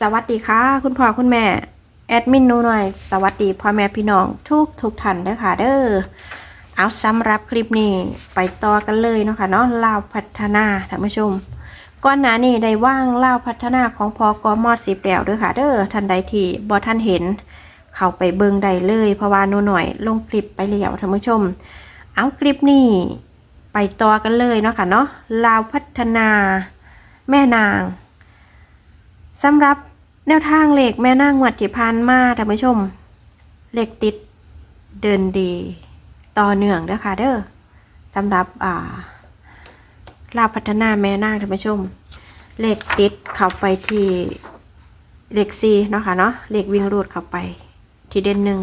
สวัสดีค่ะ คุณพ่อคุณแม่ แอดมินนูหน่อย สวัสดีพ่อแม่พี่น้องทุกทุกท่านเด้อค่ะเด้อเอาสำหรับคลิปนี้ไปต่อกันเลยเนาะค่ะเนาะลาวพัฒนาท่านผู้ชมก่อนหน้านี้ได้ว่างลาวพัฒนาของพอกอมอดสิบแล้วเด้อค่ะเด้อท่านใดที่บ่ท่านเห็น เข้าไปเบิ่งได้เลยเพราะว่านูหน่อย ลงคลิปไปแล้วท่านผู้ชม เอาคลิปนี้ไปต่อกันเลยเนาะค่ะเนาะลาวพัฒนา แม่นาง สำหรับแนวทางเหล็กแม่นางงวดที่ผ่านมาท่านผู้ชมเหล็กติดเดินดีต่อเนื่องเด้อค่ะเด้อสำหรับอ่าลาพัฒนาแม่นางท่านผู้ชมเหล็กติดเข้าไปที่เหล็กซีเนาะค่ะเนาะเหล็กวิ่งรูดเข้าไป ที่เด่นหนึ่ง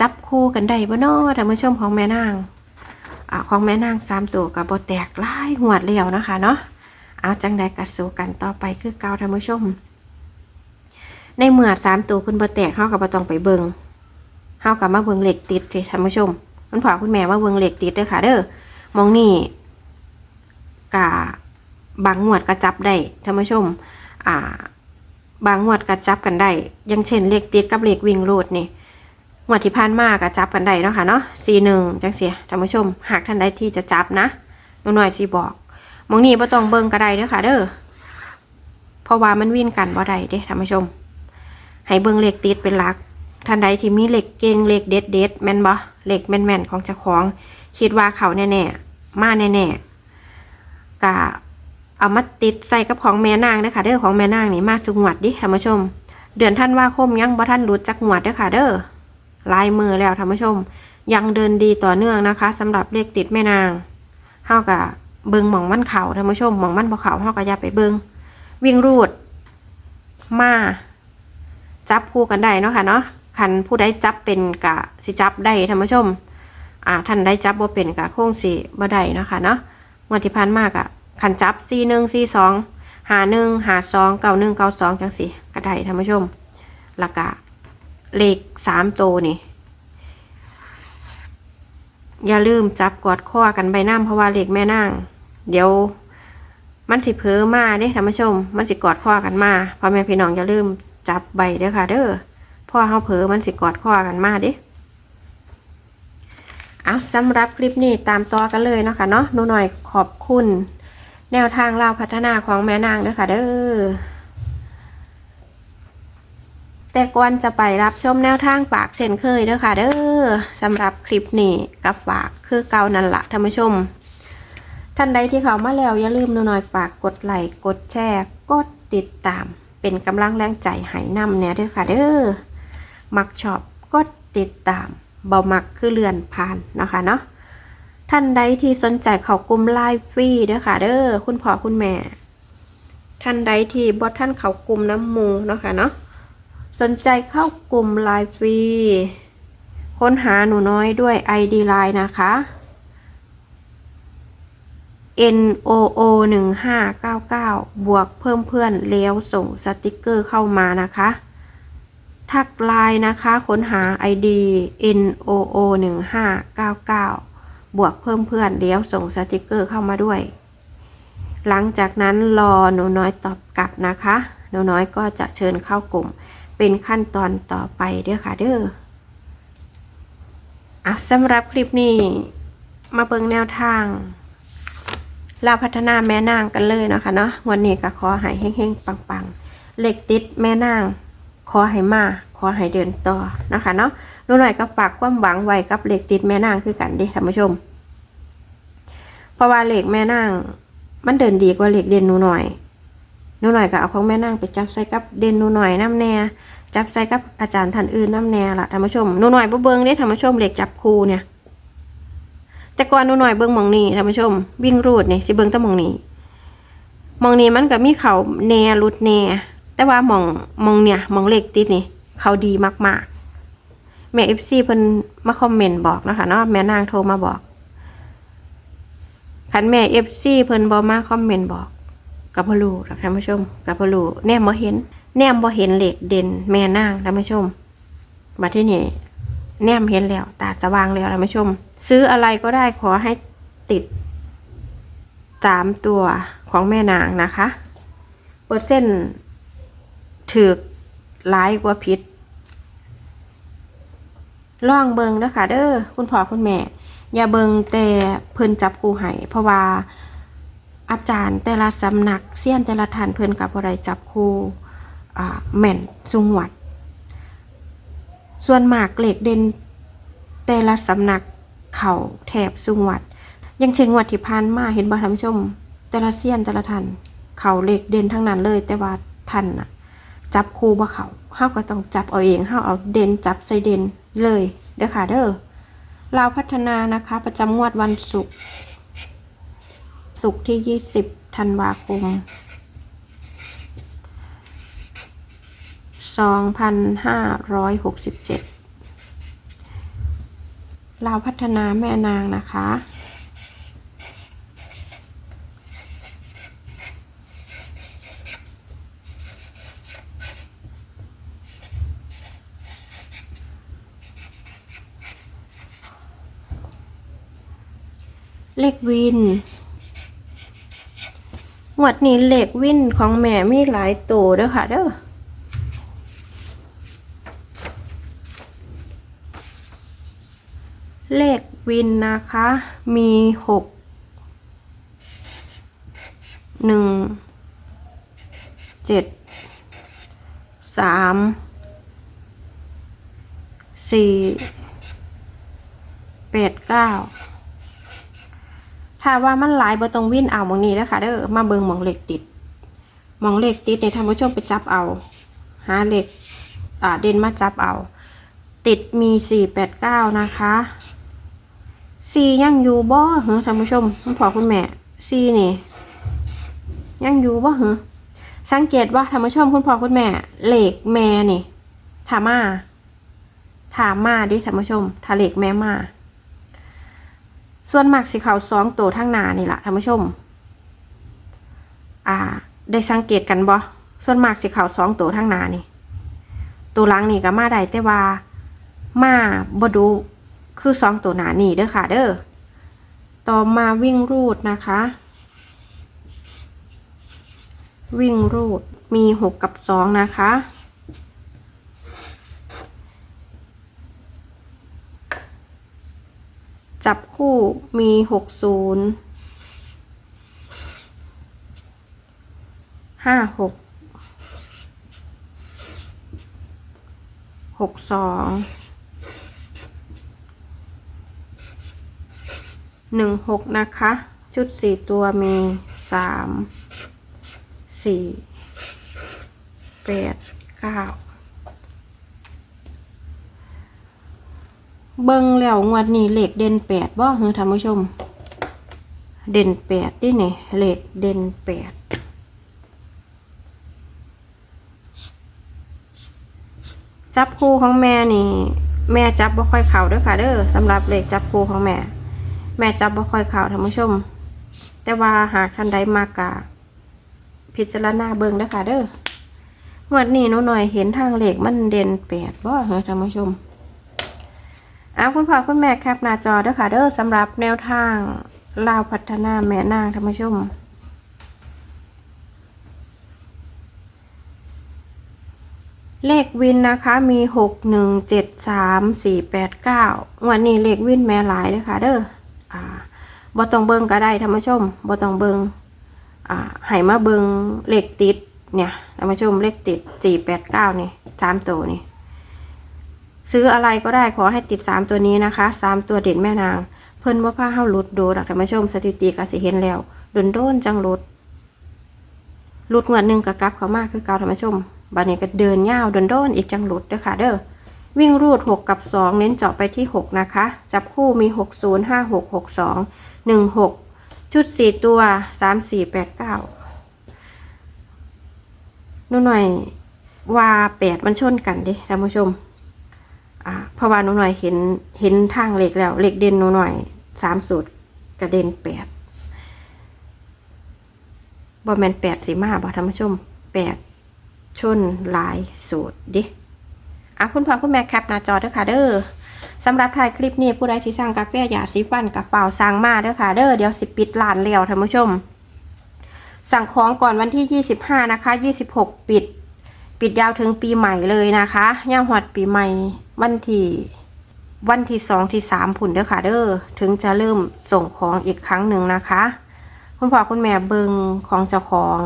จับคู่กันได้บ่เนาะท่านผู้ชมของแม่นางอ่าของแม่นางสามตัวกับโบแตกหลายหวดแล้วนะคะเนาะ เอาจังใดกัสู้กันต่อไปคือเก่าท่านผู้ชม ในเมื่อสามตัวคุณบ่แตกเฮากับบ่ต้องไปเบิงเฮากับมาเบิงเหล็กติดเลยท่านผู้ชมมันพอคุณแม่มาเบิงเหล็กติดเด้อค่ะ เด้อมองนี่กะบางงวดก็จับได้ท่านผู้ชม อ่า บางงวดก็จับกันได้ยังเช่นเหล็กติดกับเหล็กวิ่งรูดนี่งวดที่ผ่านมาก็จับกันได้เนาะค่ะเนาะ41จังเสียท่านผู้ชม หากท่านใดที่จะจับนะหนูหน่อยสิบอก มองนี้บ่ต้องเบิ่งก็ได้เด้อค่ะเด้อเพราะว่ามันวิ่นกันบ่ได้เด้ท่านผู้ชม ให้เบิ่งเลขติดเป็นหลักท่านใดที่มีเหลขเก่งเหลขเด็ดเด็ดแม่นบ่เหลขแม่นๆของเจ้าของ คิดว่าเขาแน่ๆมาแน่ๆก็เอามาติดใส่กับของแม่นางเด้อค่ะเด้อของแม่นางนี่มาสุงวดดิท่านผู้ชม เดือนท่านว่าคมยังบ่ท่านรู้จักงวดเด้อค่ะเด้อลายมือแล้วท่านผู้ชม ยังเดินดีต่อเนื่องนะคะสำหรับเลขติดแม่นางเฮากับ เบิงหมองมันเขาท่านผู้ชมหมองมันบ่เขาเฮาก็อย่าไปเบิงวิ่งรูด มา จับคู่กันได้เนาะค่ะเนาะคันผู้ใดจับเป็นกะสิจับได้ท่านผู้ชม อ่าท่านใดจับบ่เป็นกะโค้งสิบ่ได้เนาะค่ะเนาะงวดที่ผ่านมากะคันจับ41 42 51 52 91 92จังซี่ก็ได้ท่านผู้ชมแล้วก็เลข3โตวนี่ อย่าลืมจับกอดข้อกันใบหน้ำเพราะว่าเหล็กแม่นาง เดี๋ยวมันสิเพ้อมาเด้ท่านผู้ชม มันสิกอดข้อกันมาพ่อแม่พี่น้องอย่าลืมจับใบเด้อค่ะ เด้อพ่อเฮาเผลอมันสิกอดข้อกันมาเด้เอาสำหรับคลิปนี้ตามต่อกันเลยเนาะค่ะเนาะนูหน่อยขอบคุณ แนวทางเล่าพัฒนาของแม่นางเด้อค่ะเด้อแต่ก่อนจะไปรับชมแนวทางฝากเช่นเคยเด้อค่ะเด้อสำหรับคลิปนี้กับฝากคือเก่านั่นละท่านผู้ชม ท่านใดที่เขามาแล้วอย่าลืมหนูหน่อยฝากกดไลค์กดแชร์กดติดตาม เป็นกำลังแรงใจให้นำเนี่ยเด้อค่ะเด้อมักชอบกดติดตามเบามักคือเลื่อนผ่านนะคะเนาะท่านใดที่สนใจเขากลุ่มไลฟ์ฟรีเด้อค่ะเด้อคุณพ่อคุณแม่ ท่านใดที่บอท่านเขากลุ่มน้ำมูนะคะเนาะสนใจเข้ากลุ่มไลน์ฟรีค้นหาหนูน้อยด้วย ID ไลน์นะคะ N O O 1 5 9 9 บวกเพิ่มเพื่อนแล้วส่งสติกเกอร์เข้ามานะคะ ทักไลน์นะคะค้นหา ID N O O 1 5 9 9 บวกเพิ่มเพื่อนแล้วส่งสติกเกอร์เข้ามาด้วย หลังจากนั้นรอหนูน้อยตอบกลับนะคะ หนูน้อยก็จะเชิญเข้ากลุ่ม เป็นขั้นตอนต่อไปเด้อค่ะเด้ออะสำหรับคลิปนี้มาเบิ่งแนวทาง ลาพัฒนาแม่นางกันเลยนะคะเนาะวันนี้ก็ขอให้เฮงๆปังๆ เหล็กติดแม่นางขอให้มาขอให้เดินต่อนะคะเนาะหนูหน่อยก็ฝากความหวังไว้กับเหล็กติดแม่นางคือกันดิท่านผู้ชม เพราะว่าเหล็กแม่นางมันเดินดีกว่าเหล็กเด่นนูหน่อยนูหน่อยก็เอาของแม่นั่งไปจับใส่กับเด่นนูหน่อยน้ำแน่จับใส่กับอาจารย์ท่านอื่นน้ำแน่ละท่านผู้ชมนูหน่อยบ่เบิ้งเด้ท่านผู้ชมเหล็กจับคูเนี่ย แต่ก่อนหนูหน่อยเบิ้งมองนี้ท่านผู้ชม วิ่งรูดนี่สิเบิ้งแต่มองนี้มองนี้มันก็มีเขาแน่รุดแน่แต่ว่ามองมองเนี่ยมองเหล็กติดนี่ เขาดีมากๆ แม่เอฟซีเพิ่นมาคอมเมนต์บอกนะคะเนาะแม่นางโทรมาบอกคันแม่เอฟซีเพิ่นบอมาคอมเมนต์บอกกับพลูท่านผู้ชมกับพลูแนมบ่เห็น แนมบ่เห็นเหล็กเด่นแม่นางท่านผู้ชมบัดที่นี่แนมเห็นแล้วตาสว่างแล้วท่านผู้ชม ซื้ออะไรก็ได้ขอให้ติดตามตัวของแม่นางนะคะ เปอร์เซ็นต์ถือหลายกว่าผิดล่องเบิงเด้อค่ะเด้อคุณพ่อคุณแม่ อย่าเบิงแต่เพิ่นจับคู่ให้เพราะว่าอาจารย์แต่ละสำนักเสี้ยนแต่ละท่านเพิ่นกับอะไรจับคู่แม่นสุงหวัด ส่วนหมากเหล็กเด่นแต่ละสำนัก เขาแถบสุงวัดย่างเช่นงวดที่ผ่านมาเห็นบ่ท่านผู้ชม แต่ละเสียนแต่ละท่านเขาเหล็กเด่นทั้งนั้นเลย แต่ว่าท่านน่ะ จับคู่บ่เขาเฮาก็ต้องจับเอาเองเฮาเอาเด่นจับใส่เด่นเลยเด้อค่ะเด้อลาวพัฒนานะคะ ประจำงวดวันศุกร์ศุกร์ที่ 20ธันวาคม 2567 ลาวพัฒนาแม่นางนะคะ เลขวินหวดนี้เลขวินของแม่มีหลายตัวเด้อค่ะเด้อ เลขวินนะคะ มีหกหนึ่งเจ็ดสามสี่แปดเก้าถ้าว่ามันหลายบ่ต้องวิ่นเอาหมองนี้นะคะเด้อมาเบิงหมองเหล็กติดหมองเหล็กติดในท่านผู้ชมไปจับเอา หาเหล็กอ่าเด่นมาจับเอา ติดมีสี่แปดเก้านะคะ สี่ยังอยู่บ่เหรอท่านผู้ชมคุณพ่อคุณแม่สี่นี่ ยังอยู่บ่เหรอสังเกตว่าท่านผู้ชมคุณพ่อคุณแม่เหล็กแม่นี่ถามาถามมาดิท่านผู้ชมถ้าเหล็กแม่มา ส่วนมากสิเขาวสองตัวทั้งหนานี่แหละท่านผู้ชม อ่า ได้สังเกตกันบ่ส่วนมากสิเขาวสองตัวทั้งหนานี่ ตัวหลังนี่ก็มาได้แต่ว่า มาบดู คือสองตัวหนานี่เด้อค่ะเด้อต่อมาวิ่งรูดนะคะ วิ่งรูดมีหกกับสองนะคะจับคู่มีหกศูนย์ห้าหกหกสอง หนึ่งหกนะคะ ชุดสี่ตัวมีสามสี่แปดเก้าเบิ่งแล้วงวดนี้เลขเด่นแปดบ่เฮือท่านผู้ชม เด่นแปดดิเนี่ยเลขเด่นแปดจับคู่ของแม่นี่ แม่จับบ่ค่อยเข่าด้อค่ะเด้อสำหรับเลขจับคู่ของแม่ แม่จับบ่ค่อยข่าวท่านผู้ชม แต่ว่าหากท่านใดมากกะพิจารณาเบิ่งเด้อค่ะเด้อวดนี้หนูหน่อยเห็นทางเลขมันเด่นแปดบ่เฮือท่านผู้ชมอาคุณพ่อคุณแม่แคปหน้าจอเด้อค่ะเด้อสำหรับแนวทางลาวพัฒนาแม่นางท่านผู้ชมเลขวินนะคะมีหกหนึ่งเจ็ดสามสี่แปดเก้าวันนี้เลขวินแม่หลายเด้อค่ะเด้อ อ่าบ่ต้องเบิงก็ได้ท่านผู้ชมบ่ต้องเบิงอ่าให้มาเบิงเลขติดเนี่ยท่านผู้ชมเลขติดสี่แปดเก้านี่สามตัวนี่ซื้ออะไรก็ได้ขอให้ติดสามตัวนี้นะคะสามตัวเด่นแม่นาง เพิ่นว่าผ้าเฮาหลุดดดอกท่านผู้ชมสถิติกสิเห็นแล้วโดนโดนจังหลุดหลุดเงินหนึ่งกับกลับเขามากคือเก่าท่านผู้ชมบัดนี้ก็เดินยาวโดนโดนอีกจังหลุดเด้อค่ะเด้อ วิ่งรูดหกกับสองเน้นเจาะไปที่หกนะคะ จับคู่มีหกศูนย์ห้าหกหกสองหนึ่งหกชุดสี่ตัวสามสี่แปดเก้าหนูหน่อยว่าแปดมันชนกันดิท่านผู้ชมอ่าเพราะว่าหนูหน่อยเห็นเห็นทางเหล็กแล้วเหล็กเด่นหนูหน่อยสามสูตรกระเด็นแปดบอแมนแปดสีมาบ่ท่านผู้ชมแปดชนหลายสูตรดิ อะคุณพ่อคุณแม่แคปหน้าจอเด้อค่ะเด้อสำหรับถ่ายคลิปนี้ผู้ใดสิสั่งกาแฟยาสีฟันกับเป่าสั่งมาเด้อค่ะเด้อเดี๋ยวสิปิดร้านแล้วท่านผู้ชม สั่งของก่อนวันที่ 25 นะคะ 26 ปิด ปิดยาวถึงปีใหม่เลยนะคะย่างหอดปีใหม่วันที่วันที่สองที่สามผุนเด้อค่ะเด้อถึงจะเริ่มส่งของอีกครั้งหนึ่งนะคะ คุณพ่อคุณแม่เบิงของเจ้าของ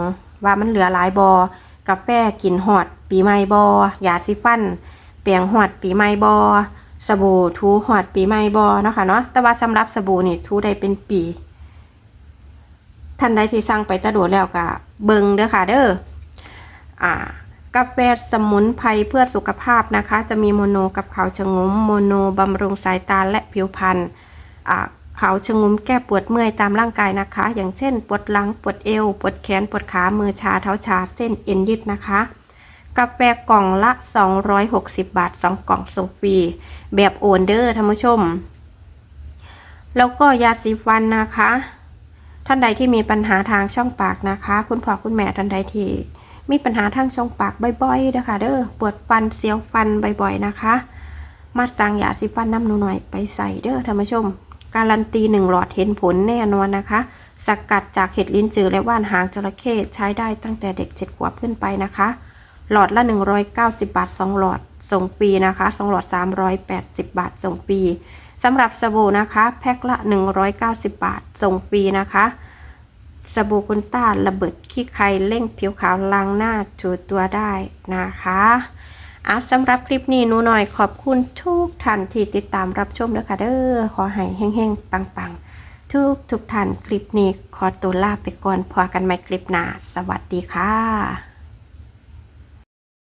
ว่ามันเหลือหลายบอกาแฟกินหอด ปีใหม่บอยาสีฟัน เปียงหอดปีใหม่บอสบู่ทูหอดปีใหม่บอเนาะค่ะเนาะแต่ว่าสำหรับสบู่นี่ทูได้เป็นปี ท่านใดที่สั่งไปตะโดดแล้วก็เบิงเด้อค่ะ เด้ออ่ากาแฟสมุนไพรเพื่อสุขภาพนะคะ จะมีโมโนกับขาวชะงมโมโนบำรุงสายตาและผิวพรรณอ่าขาวชะงมแก้ปวดเมื่อยตามร่างกายนะคะ อย่างเช่น ปวดหลังปวดเอว ปวดแขนปวดขามือชาเท้าชาเส้นเอ็นยืดนะคะ กาแฟกล่องละ 260 บาท 2 กล่องส่งฟรี แบบโอนเดอร์ท่านผู้ชม แล้วก็ยาสีฟันนะคะ ท่านใดที่มีปัญหาทางช่องปากนะคะ คุณพ่อคุณแม่ท่านใดที่มีปัญหาทางช่องปากบ่อยๆนะคะเด้อปวดฟันเสียวฟันบ่อยๆนะคะ มาสั่งยาสีฟันน้ำหนูหน่อยไปใส่เด้อท่านผู้ชม การันตีหนึ่งหลอดเห็นผลแน่นอนนะคะสกัดจากเห็ดลิ้นจือและว่านหางจระเข้ใช้ได้ตั้งแต่เด็กเจ็ดขวบขึ้นไปนะคะ หลอดละ 190 บาท 2 หลอดส่งฟรีนะคะ2หลอด 380 บาทส่งฟรีสำหรับสบู่นะคะแพ็คละ 190 บาทส่งฟรีนะคะสบู่คุณต้าระเบิดขี้ใครเร่งผิวขาวล้างหน้าจูตัวได้นะคะอาสำหรับคลิปนี้หนูหน่อยขอบคุณทุกท่านที่ติดตามรับชมด้วยค่ะเด้อขอให้เฮงๆ ปังๆ ทุกทุกท่านคลิปนี้ขอตัวลาไปก่อนพอกันใหม่คลิปหน้า สวัสดีค่ะ